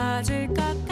찾을까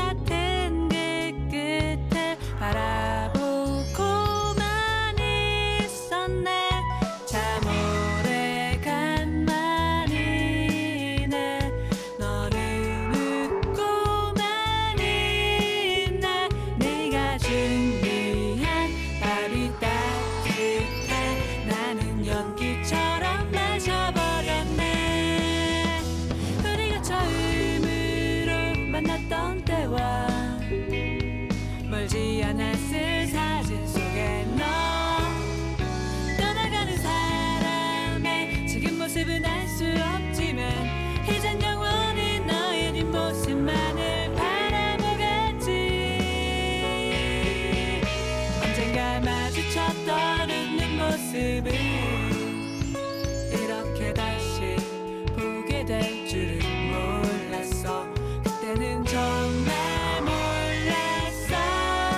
이렇게 다시 보게 될 줄은 몰랐어. 그때는 정말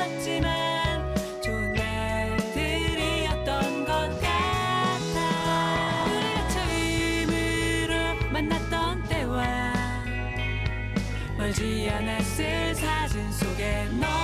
몰랐었지만 좋은 날들이었던 것 같아. 철이 의미로 만났던 때와 멀지 않았을 사진 속에 너